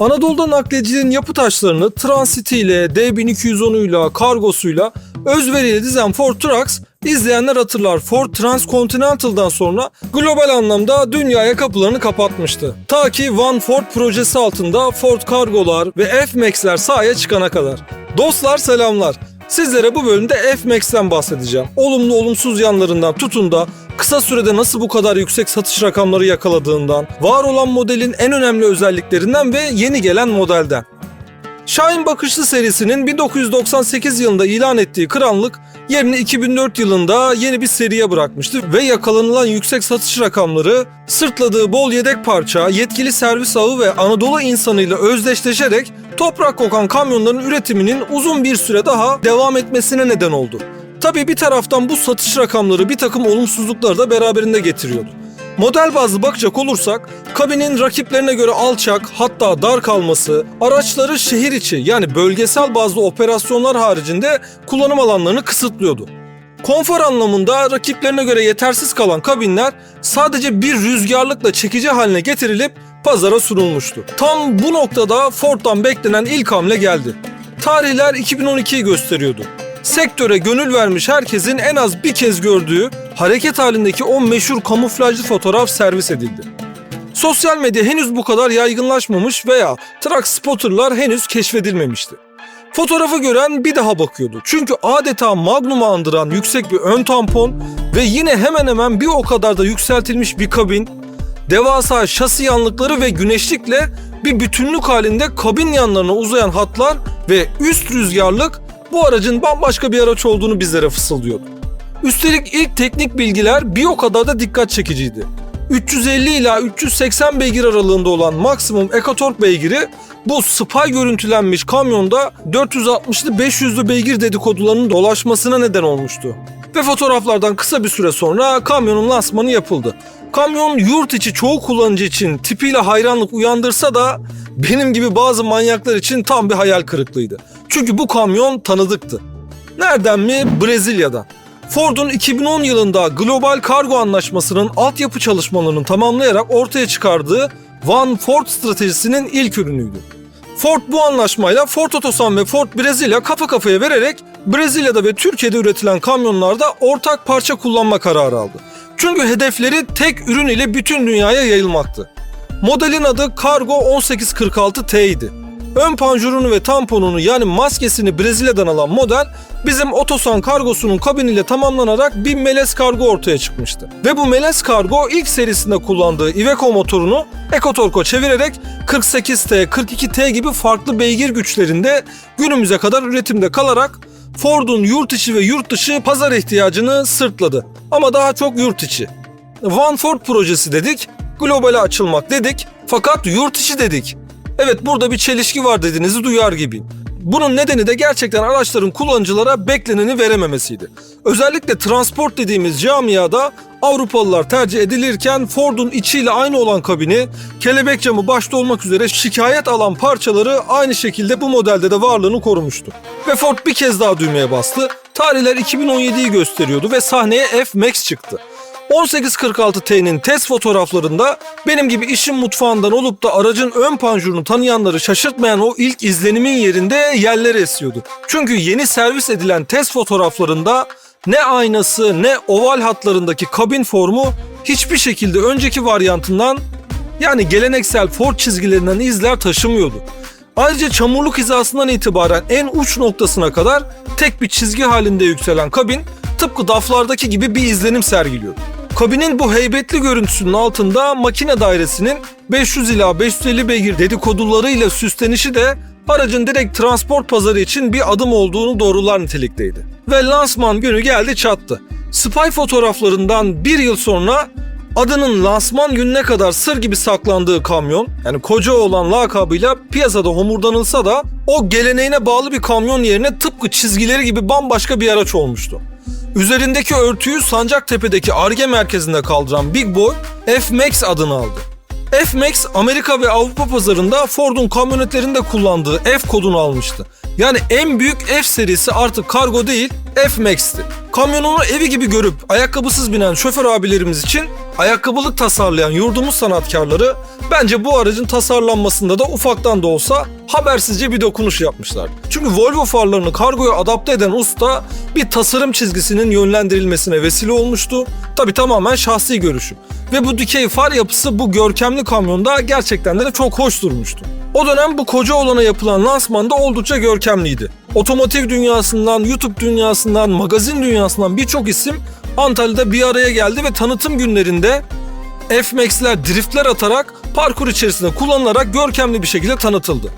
Anadolu'da nakliyeciliğin yapı taşlarını transitiyle, D1210'uyla, kargosuyla özveriyle dizen Ford Trucks izleyenler hatırlar Ford Transcontinental'dan sonra global anlamda dünyaya kapılarını kapatmıştı. Ta ki One Ford projesi altında Ford Kargolar ve F-Max'ler sahaya çıkana kadar. Dostlar selamlar. Sizlere bu bölümde F-Max'ten bahsedeceğim. Olumlu olumsuz yanlarından tutun da kısa sürede nasıl bu kadar yüksek satış rakamları yakaladığından, var olan modelin en önemli özelliklerinden ve yeni gelen modelden. Şahin Bakışlı serisinin 1998 yılında ilan ettiği krallık yerini 2004 yılında yeni bir seriye bırakmıştı ve yakalanılan yüksek satış rakamları sırtladığı bol yedek parça, yetkili servis ağı ve Anadolu insanıyla özdeşleşerek toprak kokan kamyonların üretiminin uzun bir süre daha devam etmesine neden oldu. Tabii bir taraftan bu satış rakamları bir takım olumsuzlukları da beraberinde getiriyordu. Model bazlı bakacak olursak kabinin rakiplerine göre alçak hatta dar kalması araçları şehir içi yani bölgesel bazlı operasyonlar haricinde kullanım alanlarını kısıtlıyordu. Konfor anlamında rakiplerine göre yetersiz kalan kabinler sadece bir rüzgarlıkla çekici haline getirilip pazara sunulmuştu. Tam bu noktada Ford'dan beklenen ilk hamle geldi. Tarihler 2012'yi gösteriyordu sektöre gönül vermiş herkesin en az bir kez gördüğü hareket halindeki o meşhur kamuflajlı fotoğraf servis edildi. Sosyal medya henüz bu kadar yaygınlaşmamış veya truck spotterlar henüz keşfedilmemişti. Fotoğrafı gören bir daha bakıyordu. Çünkü adeta Magnum'u andıran yüksek bir ön tampon ve yine hemen hemen bir o kadar da yükseltilmiş bir kabin, devasa şasi yanlıkları ve güneşlikle bir bütünlük halinde kabin yanlarına uzayan hatlar ve üst rüzgarlık bu aracın bambaşka bir araç olduğunu bizlere fısıldıyordu. Üstelik ilk teknik bilgiler bir o kadar da dikkat çekiciydi. 350 ila 380 beygir aralığında olan maksimum ekotork beygiri bu spy görüntülenmiş kamyonda 460'lı 500'lü beygir dedikodularının dolaşmasına neden olmuştu. Ve fotoğraflardan kısa bir süre sonra kamyonun lansmanı yapıldı. Kamyon yurt içi çoğu kullanıcı için tipiyle hayranlık uyandırsa da benim gibi bazı manyaklar için tam bir hayal kırıklığıydı. Çünkü bu kamyon tanıdıktı. Nereden mi? Brezilya'dan. Ford'un 2010 yılında Global Kargo Anlaşması'nın altyapı çalışmalarını tamamlayarak ortaya çıkardığı One Ford stratejisinin ilk ürünüydü. Ford bu anlaşmayla Ford Otosan ve Ford Brezilya kafa kafaya vererek Brezilya'da ve Türkiye'de üretilen kamyonlarda ortak parça kullanma kararı aldı. Çünkü hedefleri tek ürün ile bütün dünyaya yayılmaktı. Modelin adı Cargo 1846T idi. Ön panjurunu ve tamponunu yani maskesini Brezilya'dan alan model bizim Otosan kargosunun kabiniyle tamamlanarak bir Melez kargo ortaya çıkmıştı. Ve bu Melez kargo ilk serisinde kullandığı Iveco motorunu Ekotork'a çevirerek 48T, 42T gibi farklı beygir güçlerinde günümüze kadar üretimde kalarak Ford'un yurt içi ve yurt dışı pazar ihtiyacını sırtladı. Ama daha çok yurt içi. One Ford projesi dedik, globale açılmak dedik fakat yurt içi dedik. Evet burada bir çelişki var dediğinizi duyar gibiyim. Bunun nedeni de gerçekten araçların kullanıcılara bekleneni verememesiydi. Özellikle transport dediğimiz camiada Avrupalılar tercih edilirken Ford'un içiyle aynı olan kabini, kelebek camı başta olmak üzere şikayet alan parçaları aynı şekilde bu modelde de varlığını korumuştu. Ve Ford bir kez daha düğmeye bastı. Tarihler 2017'yi gösteriyordu ve sahneye F-Max çıktı. 1846T'nin test fotoğraflarında benim gibi işin mutfağından olup da aracın ön panjurunu tanıyanları şaşırtmayan o ilk izlenimin yerinde yerler esiyordu. Çünkü yeni servis edilen test fotoğraflarında ne aynası ne oval hatlarındaki kabin formu hiçbir şekilde önceki varyantından yani geleneksel Ford çizgilerinden izler taşımıyordu. Ayrıca çamurluk hizasından itibaren en uç noktasına kadar tek bir çizgi halinde yükselen kabin tıpkı daflardaki gibi bir izlenim sergiliyor. Kabinin bu heybetli görüntüsünün altında makine dairesinin 500 ila 550 beygir dedikodularıyla süslenişi de aracın direkt transport pazarı için bir adım olduğunu doğrular nitelikteydi. Ve lansman günü geldi çattı. Spy fotoğraflarından bir yıl sonra adının lansman gününe kadar sır gibi saklandığı kamyon, yani koca olan lakabıyla piyasada homurdanılsa da o geleneğine bağlı bir kamyon yerine tıpkı çizgileri gibi bambaşka bir araç olmuştu. Üzerindeki örtüyü Sancaktepe'deki Arge merkezinde kaldıran Big Boy F-Max adını aldı. F-Max Amerika ve Avrupa pazarında Ford'un kamyonetlerinde kullandığı F kodunu almıştı. Yani en büyük F serisi artık kargo değil F-Max'ti. Kamyonunu evi gibi görüp ayakkabısız binen şoför abilerimiz için ayakkabılık tasarlayan yurdumuz sanatkarları bence bu aracın tasarlanmasında da ufaktan da olsa habersizce bir dokunuş yapmışlar. Çünkü Volvo farlarını kargoya adapte eden usta bir tasarım çizgisinin yönlendirilmesine vesile olmuştu. Tabi tamamen şahsi görüşüm. Ve bu dikey far yapısı bu görkemli kamyonda gerçekten de çok hoş durmuştu. O dönem bu koca olana yapılan lansmanda oldukça görkemliydi. Otomotiv dünyasından, YouTube dünyasından, magazin dünyasından birçok isim Antalya'da bir araya geldi ve tanıtım günlerinde F-Max'ler driftler atarak parkur içerisinde kullanılarak görkemli bir şekilde tanıtıldı.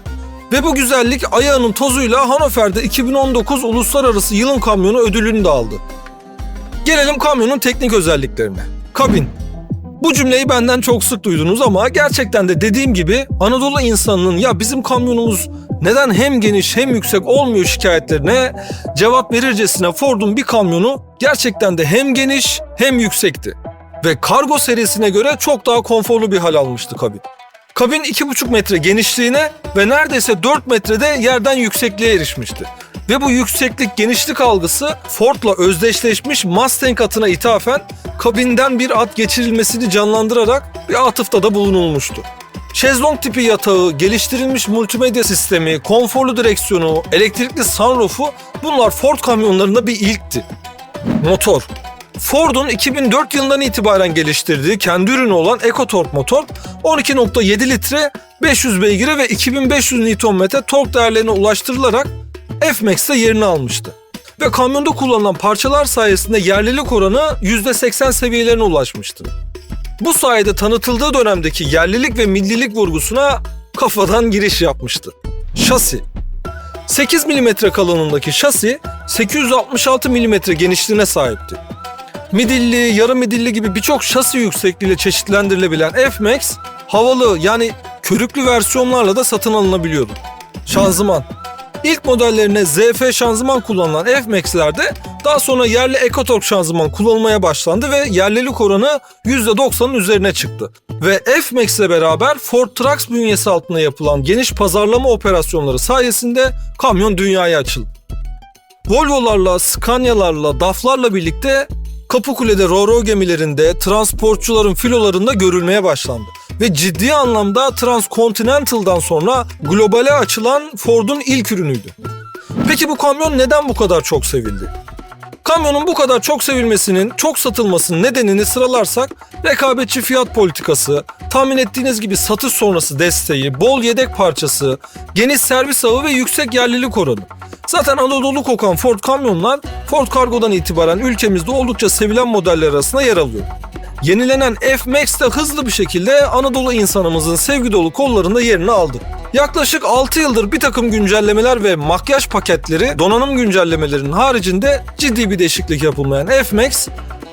Ve bu güzellik ayağının tozuyla Hannover'de 2019 Uluslararası Yılın Kamyonu ödülünü de aldı. Gelelim kamyonun teknik özelliklerine. Kabin. Bu cümleyi benden çok sık duydunuz ama gerçekten de dediğim gibi Anadolu insanının ya bizim kamyonumuz neden hem geniş hem yüksek olmuyor şikayetlerine cevap verircesine Ford'un bir kamyonu gerçekten de hem geniş hem yüksekti. Ve kargo serisine göre çok daha konforlu bir hal almıştı kabin. Kabin 2,5 metre genişliğine ve neredeyse 4 metrede yerden yüksekliğe erişmişti. Ve bu yükseklik genişlik algısı Ford'la özdeşleşmiş Mustang atına ithafen kabinden bir at geçirilmesini canlandırarak bir atıfta da bulunulmuştu. Şezlong tipi yatağı, geliştirilmiş multimedya sistemi, konforlu direksiyonu, elektrikli sunroofu bunlar Ford kamyonlarında bir ilkti. Motor. Ford'un 2004 yılından itibaren geliştirdiği kendi ürünü olan EcoTorque motor 12.7 litre 500 beygire ve 2500 Nm tork değerlerine ulaştırılarak F-Max'te yerini almıştı. Ve kamyonda kullanılan parçalar sayesinde yerlilik oranı %80 seviyelerine ulaşmıştı. Bu sayede tanıtıldığı dönemdeki yerlilik ve millilik vurgusuna kafadan giriş yapmıştı. Şasi 8 mm kalınlığındaki şasi 866 mm genişliğine sahipti. Midilli, yarı midilli gibi birçok şasi yüksekliğiyle çeşitlendirilebilen F-Max havalı yani körüklü versiyonlarla da satın alınabiliyordu. Şanzıman İlk modellerine ZF şanzıman kullanılan F-Max'lerde daha sonra yerli EcoTorque şanzıman kullanılmaya başlandı ve yerlilik oranı %90'ın üzerine çıktı. Ve F-Max ile beraber Ford Trucks bünyesi altında yapılan geniş pazarlama operasyonları sayesinde kamyon dünyaya açıldı. Volvo'larla, Scania'larla, DAF'larla birlikte Kapıkule'de Roro gemilerinde, transportçuların filolarında görülmeye başlandı. Ve ciddi anlamda Transcontinental'dan sonra globale açılan Ford'un ilk ürünüydü. Peki bu kamyon neden bu kadar çok sevildi? Kamyonun bu kadar çok sevilmesinin, çok satılmasının nedenini sıralarsak rekabetçi fiyat politikası, tahmin ettiğiniz gibi satış sonrası desteği, bol yedek parçası, geniş servis ağı ve yüksek yerlilik oranı. Zaten Anadolu kokan Ford kamyonlar Ford Cargo'dan itibaren ülkemizde oldukça sevilen modeller arasında yer alıyor. Yenilenen F-Max de hızlı bir şekilde Anadolu insanımızın sevgi dolu kollarında yerini aldı. Yaklaşık 6 yıldır bir takım güncellemeler ve makyaj paketleri donanım güncellemelerinin haricinde ciddi bir değişiklik yapılmayan F-Max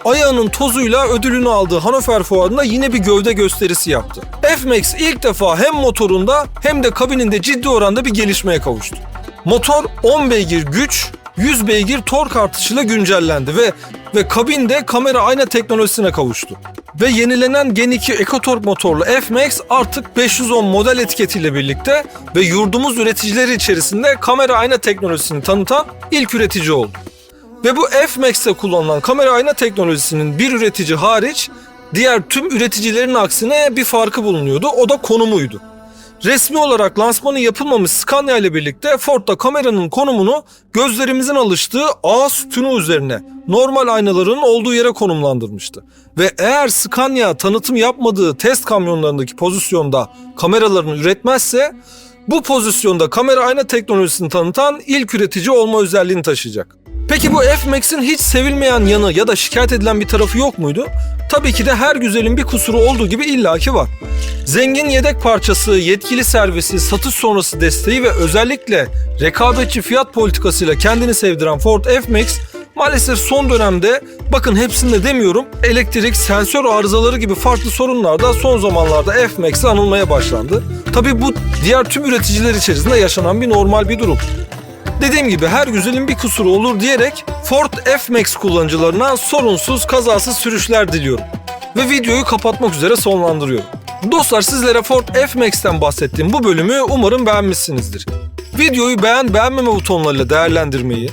ayağının tozuyla ödülünü aldığı Hannover Fuarı'nda yine bir gövde gösterisi yaptı. F-Max ilk defa hem motorunda hem de kabininde ciddi oranda bir gelişmeye kavuştu. Motor 10 beygir güç, 100 beygir tork artışıyla güncellendi ve ve kabinde kamera ayna teknolojisine kavuştu. Ve yenilenen Gen 2 EcoTorque motorlu F-Max artık 510 model etiketiyle birlikte ve yurdumuz üreticileri içerisinde kamera ayna teknolojisini tanıtan ilk üretici oldu. Ve bu F-Max'te kullanılan kamera ayna teknolojisinin bir üretici hariç diğer tüm üreticilerin aksine bir farkı bulunuyordu. O da konumuydu. Resmi olarak lansmanı yapılmamış Scania ile birlikte Ford da kameranın konumunu gözlerimizin alıştığı A sütunu üzerine normal aynaların olduğu yere konumlandırmıştı. Ve eğer Scania tanıtım yapmadığı test kamyonlarındaki pozisyonda kameralarını üretmezse bu pozisyonda kamera ayna teknolojisini tanıtan ilk üretici olma özelliğini taşıyacak. Peki bu F-Max'in hiç sevilmeyen yanı ya da şikayet edilen bir tarafı yok muydu? Tabii ki de her güzelin bir kusuru olduğu gibi illaki var. Zengin yedek parçası, yetkili servisi, satış sonrası desteği ve özellikle rekabetçi fiyat politikasıyla kendini sevdiren Ford F-Max maalesef son dönemde bakın hepsinde demiyorum elektrik, sensör arızaları gibi farklı sorunlar da son zamanlarda F-Max'e anılmaya başlandı. Tabii bu diğer tüm üreticiler içerisinde yaşanan bir normal bir durum. Dediğim gibi her güzelin bir kusuru olur diyerek Ford F-Max kullanıcılarına sorunsuz kazasız sürüşler diliyorum. Ve videoyu kapatmak üzere sonlandırıyorum. Dostlar sizlere Ford F-Max'ten bahsettiğim bu bölümü umarım beğenmişsinizdir. Videoyu beğen beğenmeme butonlarıyla değerlendirmeyi,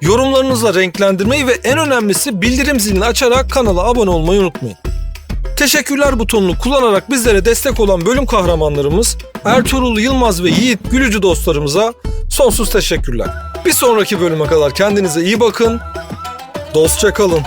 yorumlarınızla renklendirmeyi ve en önemlisi bildirim zilini açarak kanala abone olmayı unutmayın. Teşekkürler butonunu kullanarak bizlere destek olan bölüm kahramanlarımız Ertuğrul Yılmaz ve Yiğit Gülücü dostlarımıza sonsuz teşekkürler. Bir sonraki bölüme kadar kendinize iyi bakın. Dostça kalın.